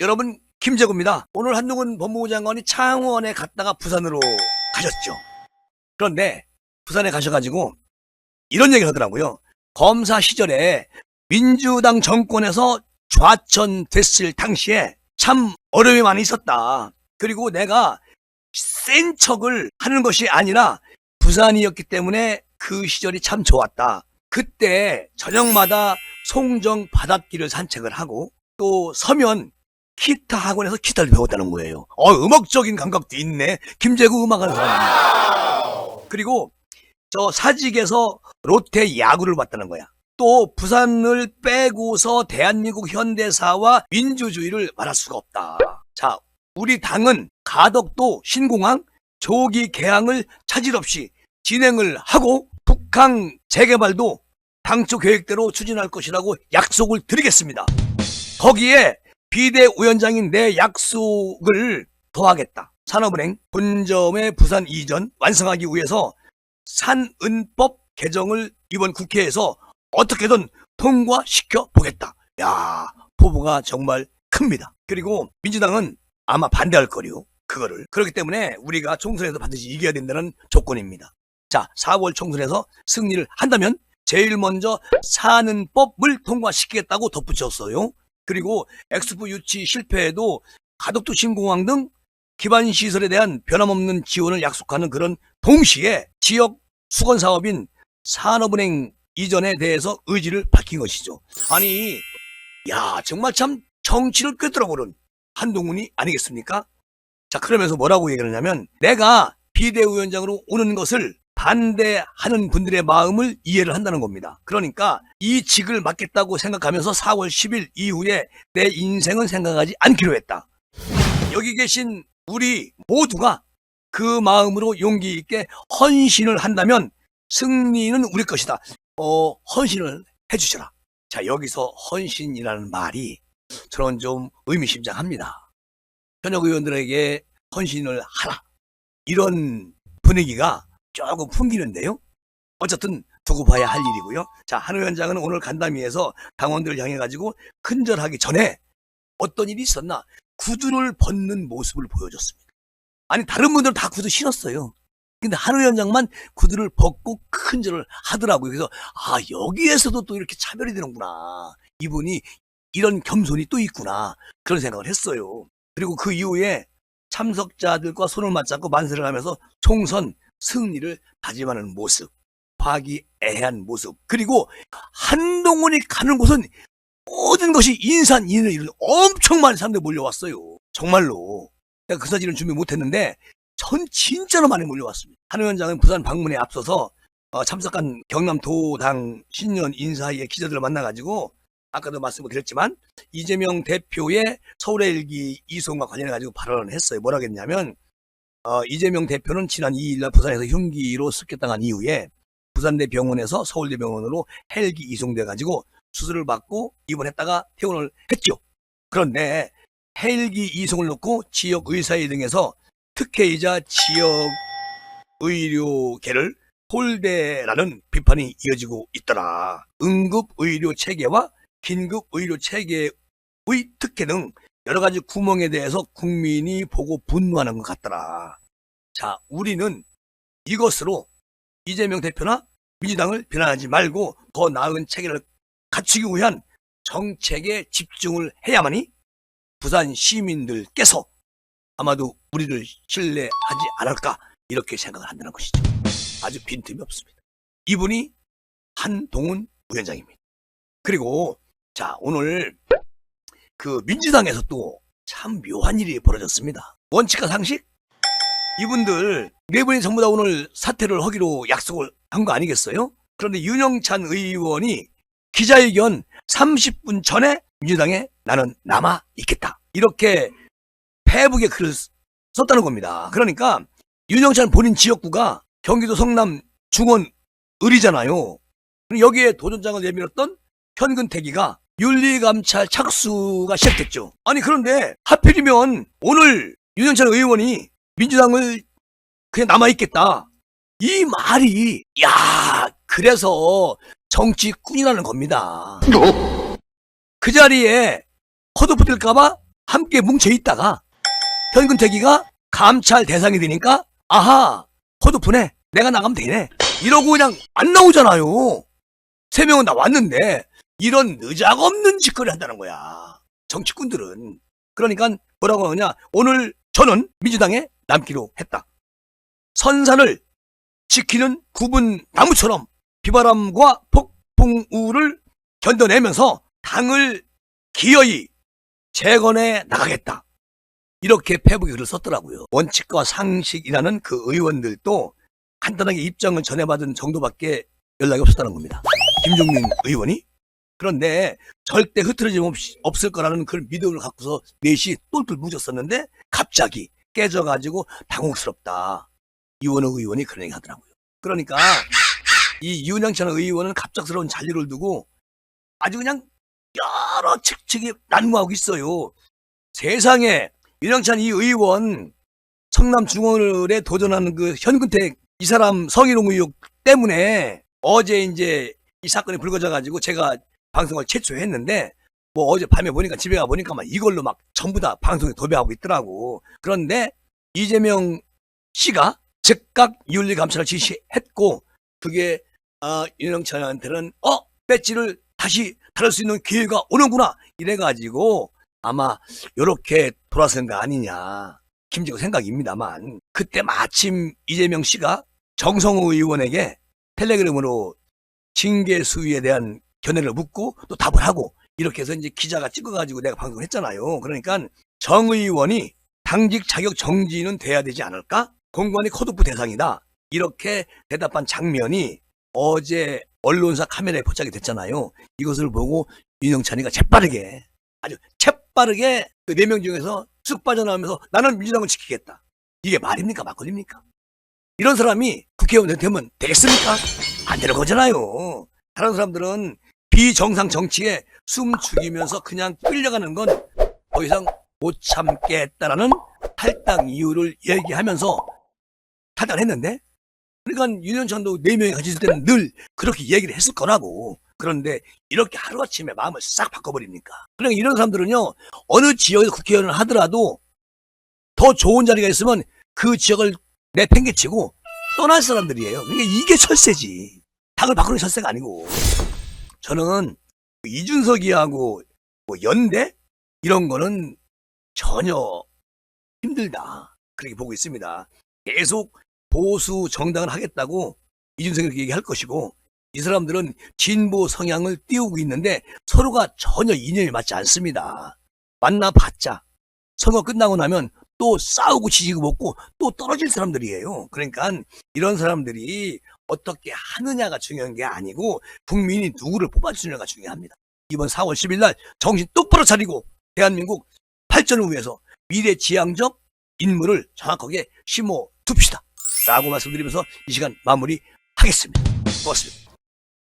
여러분 김재구입니다. 오늘 한동훈 법무부 장관이 창원에 갔다가 부산으로 가셨죠. 그런데 부산에 가셔가지고 이런 얘기를 하더라고요. 검사 시절에 민주당 정권에서 좌천됐을 당시에 참 어려움이 많이 있었다. 그리고 내가 센 척을 하는 것이 아니라 부산이었기 때문에 그 시절이 참 좋았다. 그때 저녁마다 송정 바닷길을 산책을 하고 또 서면 기타 학원에서 기타를 배웠다는 거예요. 어, 음악적인 감각도 있네. 김재구 음악하는 사람. 그리고 저 사직에서 롯데 야구를 봤다는 거야. 또 부산을 빼고서 대한민국 현대사와 민주주의를 말할 수가 없다. 자, 우리 당은 가덕도 신공항 조기 개항을 차질 없이 진행을 하고 북한 재개발도 당초 계획대로 추진할 것이라고 약속을 드리겠습니다. 거기에 비대위원장인 내 약속을 더하겠다. 산업은행 본점의 부산 이전 완성하기 위해서 산은법 개정을 이번 국회에서 어떻게든 통과시켜 보겠다. 야, 포부가 정말 큽니다. 그리고 민주당은 아마 반대할 거리요. 그거를. 그렇기 때문에 우리가 총선에서 반드시 이겨야 된다는 조건입니다. 자, 4월 총선에서 승리를 한다면 제일 먼저 사는 법을 통과시키겠다고 덧붙였어요. 그리고 엑스포 유치 실패에도 가덕도 신공항 등 기반 시설에 대한 변함없는 지원을 약속하는 그런 동시에 지역 수건 사업인 산업은행 이전에 대해서 의지를 밝힌 것이죠. 아니, 야, 정말 참 정치를 꿰뚫어보는 한동훈이 아니겠습니까? 자, 그러면서 뭐라고 얘기를 하냐면, 내가 비대위원장으로 오는 것을 반대하는 분들의 마음을 이해를 한다는 겁니다. 그러니까 이 직을 맡겠다고 생각하면서 4월 10일 이후에 내 인생은 생각하지 않기로 했다. 여기 계신 우리 모두가 그 마음으로 용기 있게 헌신을 한다면 승리는 우리 것이다. 어, 헌신을 해주셔라. 자, 여기서 헌신이라는 말이 저는 좀 의미심장합니다. 현역 의원들에게 헌신을 하라. 이런 분위기가 조금 풍기는데요. 어쨌든 두고 봐야 할 일이고요. 자, 한 위원장은 오늘 간담회에서 당원들을 향해 가지고 큰절하기 전에 어떤 일이 있었나 구두를 벗는 모습을 보여줬습니다. 아니 다른 분들은 다 구두 신었어요. 근데 한 위원장만 구두를 벗고 큰절을 하더라고요. 그래서 아 여기에서도 또 이렇게 차별이 되는구나. 이분이 이런 겸손이 또 있구나. 그런 생각을 했어요. 그리고 그 이후에 참석자들과 손을 맞잡고 만세를 하면서 총선 승리를 다짐하는 모습, 화기애애한 모습, 그리고 한동훈이 가는 곳은 모든 것이 인산인을 이룬 엄청 많은 사람들이 몰려왔어요. 정말로. 내가 그 사진을 준비 못했는데 전 진짜로 많이 몰려왔습니다. 한 위원장은 부산 방문에 앞서서 어, 참석한 경남도당 신년 인사의 기자들을 만나가지고 아까도 말씀을 드렸지만 이재명 대표의 서울의 일기 이송과 관련해가지고 발언을 했어요. 뭐라고 했냐면 어, 이재명 대표는 지난 2일날 부산에서 흉기로 습격당한 이후에 부산대 병원에서 서울대 병원으로 헬기 이송돼 가지고 수술을 받고 입원했다가 퇴원을 했죠. 그런데 헬기 이송을 놓고 지역 의사회 등에서 특혜이자 지역 의료계를 홀대라는 비판이 이어지고 있더라. 응급 의료 체계와 긴급 의료 체계의 특혜 등 여러 가지 구멍에 대해서 국민이 보고 분노하는 것 같더라. 자, 우리는 이것으로 이재명 대표나 민주당을 비난하지 말고 더 나은 체계를 갖추기 위한 정책에 집중을 해야만이 부산 시민들께서 아마도 우리를 신뢰하지 않을까 이렇게 생각을 한다는 것이죠. 아주 빈틈이 없습니다. 이분이 한동훈 위원장입니다. 그리고 자 오늘 그 민주당에서 또 참 묘한 일이 벌어졌습니다. 원칙과 상식? 이분들 네 분이 전부 다 오늘 사퇴를 하기로 약속을 한 거 아니겠어요? 그런데 윤영찬 의원이 기자회견 30분 전에 민주당에 나는 남아 있겠다. 이렇게 페북에 글을 썼다는 겁니다. 그러니까 윤영찬 본인 지역구가 경기도 성남 중원 을이잖아요. 여기에 도전장을 내밀었던 현근태기가 윤리감찰 착수가 시작됐죠. 아니 그런데 하필이면 오늘 윤영찬 의원이 민주당을 그냥 남아있겠다. 이 말이 야 그래서 정치꾼이라는 겁니다. 그 자리에 컷오프 될까봐 함께 뭉쳐 있다가 현근택이가 감찰 대상이 되니까 아하 허드프네 내가 나가면 되네 이러고 그냥 안 나오잖아요 세 명은 나왔는데 이런 느작없는 짓거리 한다는 거야 정치꾼들은 그러니까 뭐라고 하느냐 오늘 저는 민주당에 남기로 했다 선산을 지키는 구분 나무처럼 비바람과 폭풍우를 견뎌내면서 당을 기어이 재건해 나가겠다. 이렇게 페북에 글을 썼더라고요. 원칙과 상식이라는 그 의원들도 간단하게 입장을 전해받은 정도밖에 연락이 없었다는 겁니다. 김종민 의원이? 그런데 절대 흐트러짐 없이 없을 거라는 그 믿음을 갖고서 넷이 똘똘 뭉쳤었는데 갑자기 깨져가지고 당혹스럽다. 이원호 의원이 그런 얘기 하더라고요. 그러니까 이 윤영찬 의원은 갑작스러운 잔류를 두고 아주 그냥 여러 측측이 난무하고 있어요. 세상에 윤영찬 이 의원 성남 중원을에 도전하는 그 현근택 이 사람 성희롱 의혹 때문에 어제 이제 이 사건이 불거져 가지고 제가 방송을 최초했는데 뭐 어제 밤에 보니까 집에 가 보니까 막 이걸로 막 전부 다 방송에 도배하고 있더라고. 그런데 이재명 씨가 즉각 윤리 감찰을 지시했고 그게 아, 윤영찬한테는 어 배지를 다시 다룰 수 있는 기회가 오는구나 이래가지고 아마 요렇게 돌아선 거 아니냐 김지구 생각입니다만 그때 마침 이재명 씨가 정성호 의원에게 텔레그램으로 징계 수위에 대한 견해를 묻고 또 답을 하고 이렇게 해서 이제 기자가 찍어가지고 내가 방송을 했잖아요. 그러니까 정 의원이 당직 자격 정지는 돼야 되지 않을까? 공관이 컷오프 대상이다. 이렇게 대답한 장면이 어제 언론사 카메라에 포착이 됐잖아요. 이것을 보고 윤영찬이가 재빠르게 아주 재빠르게 그 네 명 중에서 쑥 빠져나오면서 나는 민주당을 지키겠다. 이게 말입니까 막걸리입니까? 이런 사람이 국회의원 되면 되겠습니까? 안 되는 거잖아요. 다른 사람들은 비정상 정치에 숨 죽이면서 그냥 끌려가는 건 더 이상 못 참겠다라는 탈당 이유를 얘기하면서 탈당을 했는데 그러니까 윤현찬도 네 명이 같이 있을 때는 늘 그렇게 얘기를 했을 거라고. 그런데 이렇게 하루아침에 마음을 싹 바꿔버립니까? 그러니까 이런 사람들은요, 어느 지역에서 국회의원을 하더라도 더 좋은 자리가 있으면 그 지역을 내팽개치고 떠날 사람들이에요. 그러니까 이게 철새지. 당을 바꾸는 철새가 아니고. 저는 이준석이하고 뭐 연대? 이런 거는 전혀 힘들다. 그렇게 보고 있습니다. 계속 보수 정당을 하겠다고 이준석이 그렇게 얘기할 것이고 이 사람들은 진보 성향을 띄우고 있는데 서로가 전혀 이념이 맞지 않습니다. 만나봤자 선거 끝나고 나면 또 싸우고 지지고 먹고 또 떨어질 사람들이에요. 그러니까 이런 사람들이 어떻게 하느냐가 중요한 게 아니고 국민이 누구를 뽑아주느냐가 중요합니다. 이번 4월 10일 날 정신 똑바로 차리고 대한민국 발전을 위해서 미래 지향적 인물을 정확하게 심어 둡시다. 라고 말씀드리면서 이 시간 마무리 하겠습니다. 고맙습니다.